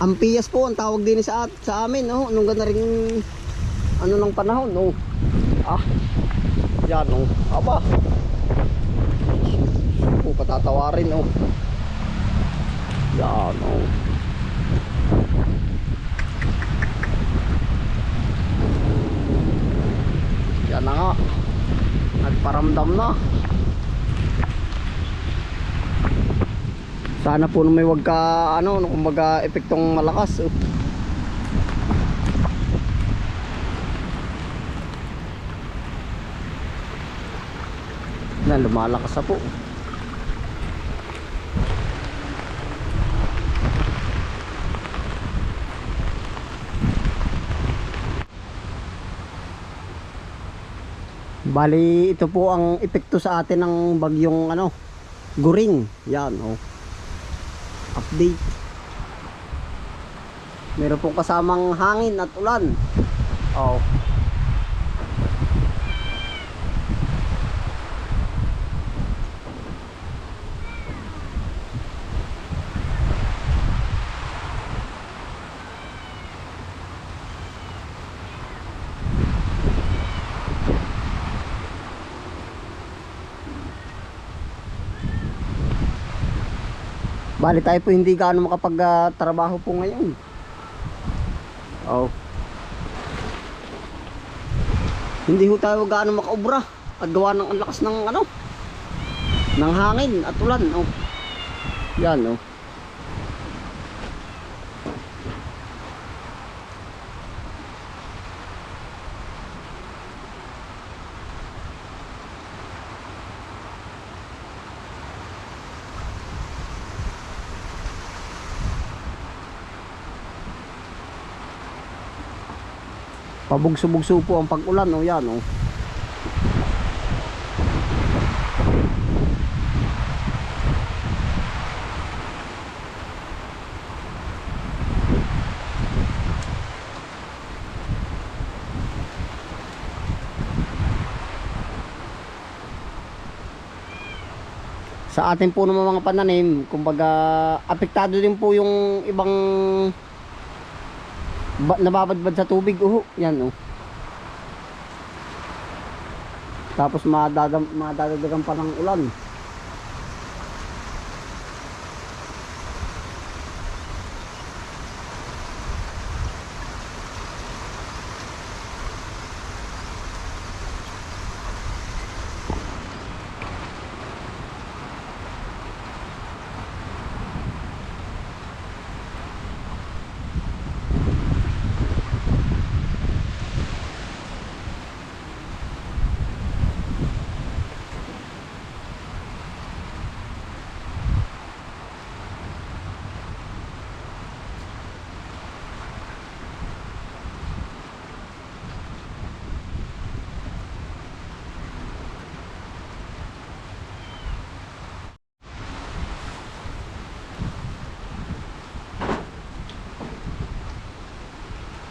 Ampiyas po ang tawag din sa sa amin, oh. Nung ganda ring ano ng panahon, oh. Ah. Yan, oh. Aba. Oh, patatawarin, oh. Yan, oh. Yan na nga. Nagparamdam na. Sana po may wag ka ano, kumbaga epektong malakas. Oh. Na lumalakas na po. Bali, ito po ang epekto sa atin ng bagyong ano, guring. Yan, oh. Update. Meron pong kasamang hangin at ulan. Oh. Bali tayo po hindi gaano makapag-trabaho po ngayon. Oh. Hindi ho tayo gaano makaubra at gawa ng lakas ng ano ng hangin at ulan. Oh. Yan oh. Pabugso-bugso po ang pag-ulan oh yan oh. Sa atin po naman mga pananim, kumbaga apektado din po yung ibang ba, nababadbad sa tubig uho. Yan oh. Tapos madadam, madadagdagan pa ng ulan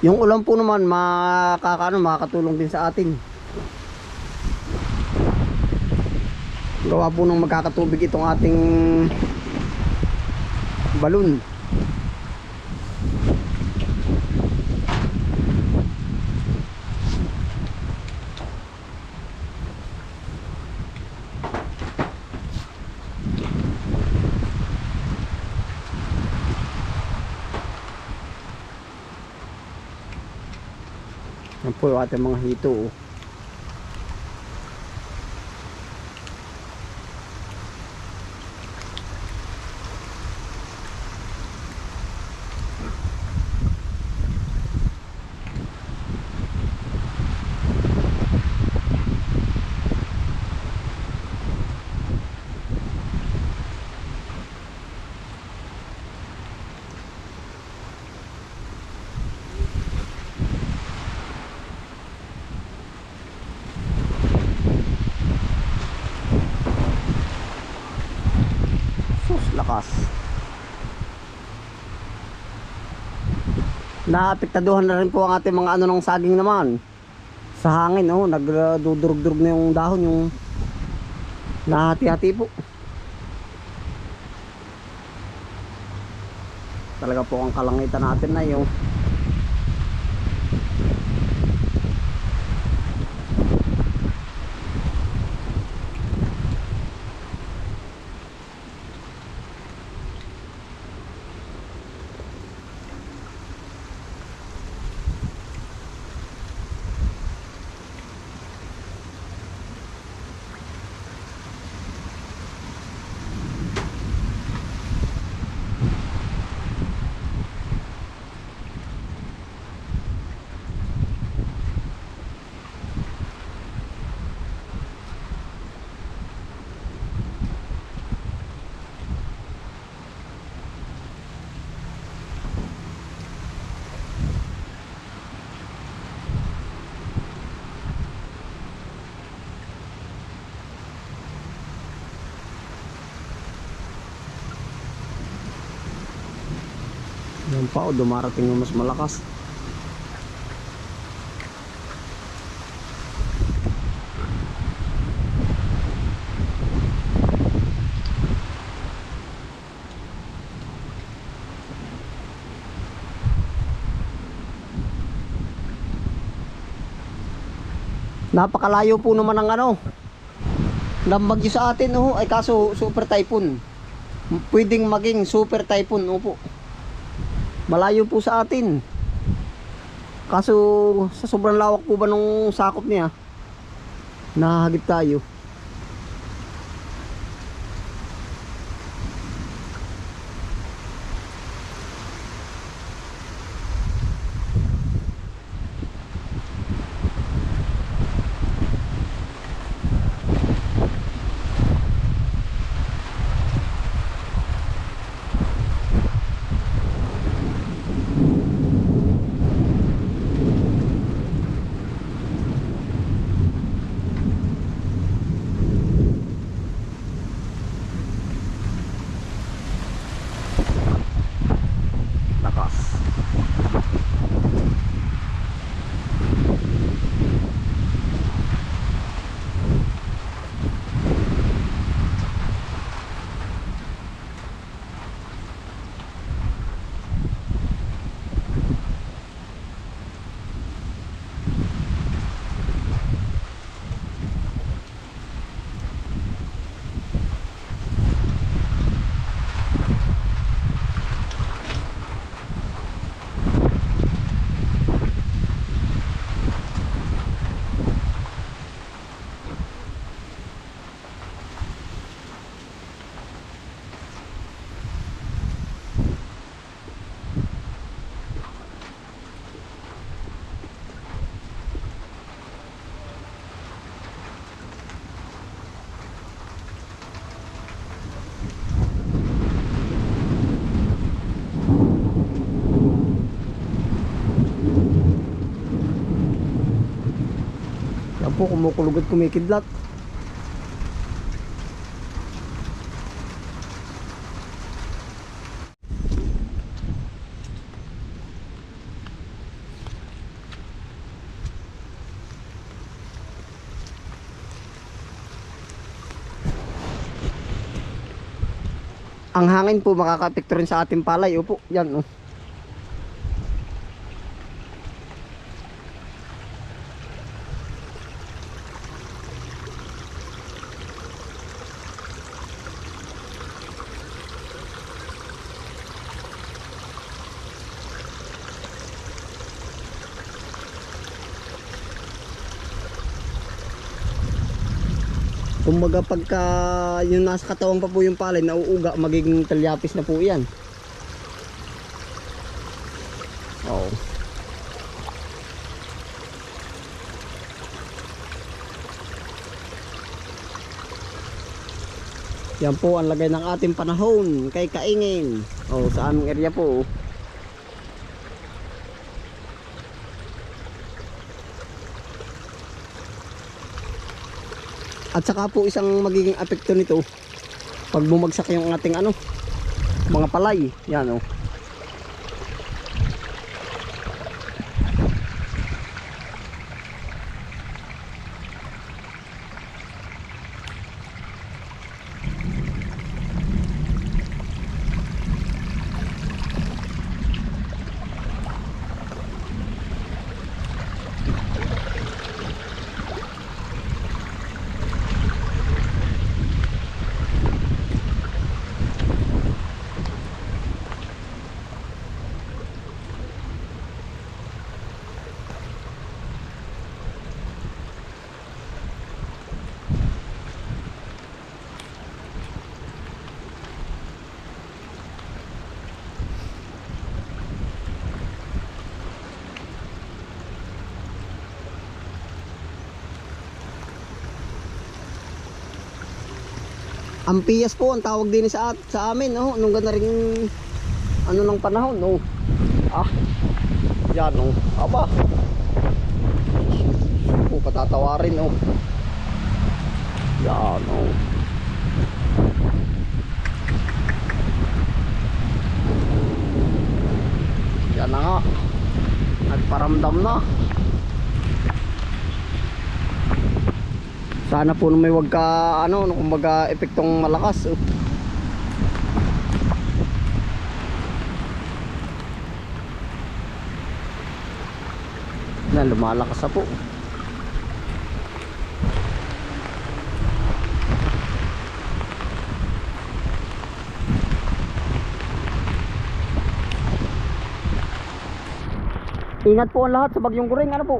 yung ulan po naman makakaano makakatulong din sa atin. Gawa po ng magkakatubig itong ating balon Yan po yung ating mga hito. oh. Sus, lakas. Naapektaduhan na rin po ang ating mga ano ng saging naman. Sa hangin, oh, nagdudurog-durog na yung dahon, yung nahati-hati po. Talaga po ang kalangitan natin na yung Yan pa o, dumarating yung mas malakas. Napakalayo po naman ng ano. ng sa atin oh, ay kaso super typhoon. Pwedeng maging super typhoon, opo. Malayo po sa atin. Kaso sa sobrang lawak po ba nung sakop niya, nahagip tayo. Po, kumukulog at kumikidlat. Ang hangin po makaka-apekto rin sa ating palay. Opo, yan oh. Kumbaga pagka yung nasa katawan pa po yung palay, nauuga, magiging talyapis na po yan. Oo. Yan po ang lagay ng ating panahon kay Kaingin. Oh, sa aming area po. At saka po isang magiging apekto nito pag bumagsak yung ating ano mga palay. Yan oh. Ampiyas po ang tawag din sa sa amin, oh, nung ganda ring ano ng panahon, oh. Ah. Yan, oh. Aba. Oh, patatawarin, oh. Yan, oh. Yan na nga. Nagparamdam na. Sana po may wag ka ano, kumbaga epektong malakas. Oh. Na lumalakas na po. Ingat po ang lahat sa bagyong guring ano po.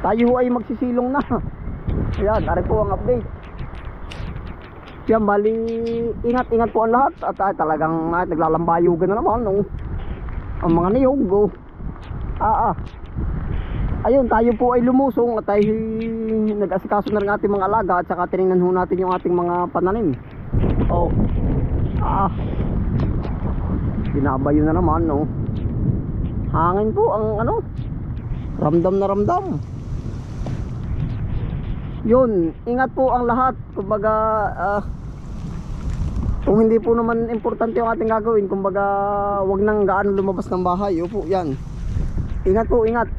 Tayo ay magsisilong na. Ayan, ari po ang update. Yan, bali, ingat-ingat po ang lahat. At ay, talagang ay, naglalambayugan na naman. No? Ang mga niyog. Oh. Ah, ah. Ayun, tayo po ay lumusong at tayo nag-asikaso na rin ating mga alaga at saka tinignan ho natin yung ating mga pananim. Oh. Ah. Binabayo na naman, no. Hangin po ang ano. Ramdam na ramdam. Yun, ingat po ang lahat. Kumbaga, ah, kung hindi po naman importante yung ating gagawin, kumbaga, wag nang gaano lumabas ng bahay. Opo, yan. Ingat po, ingat.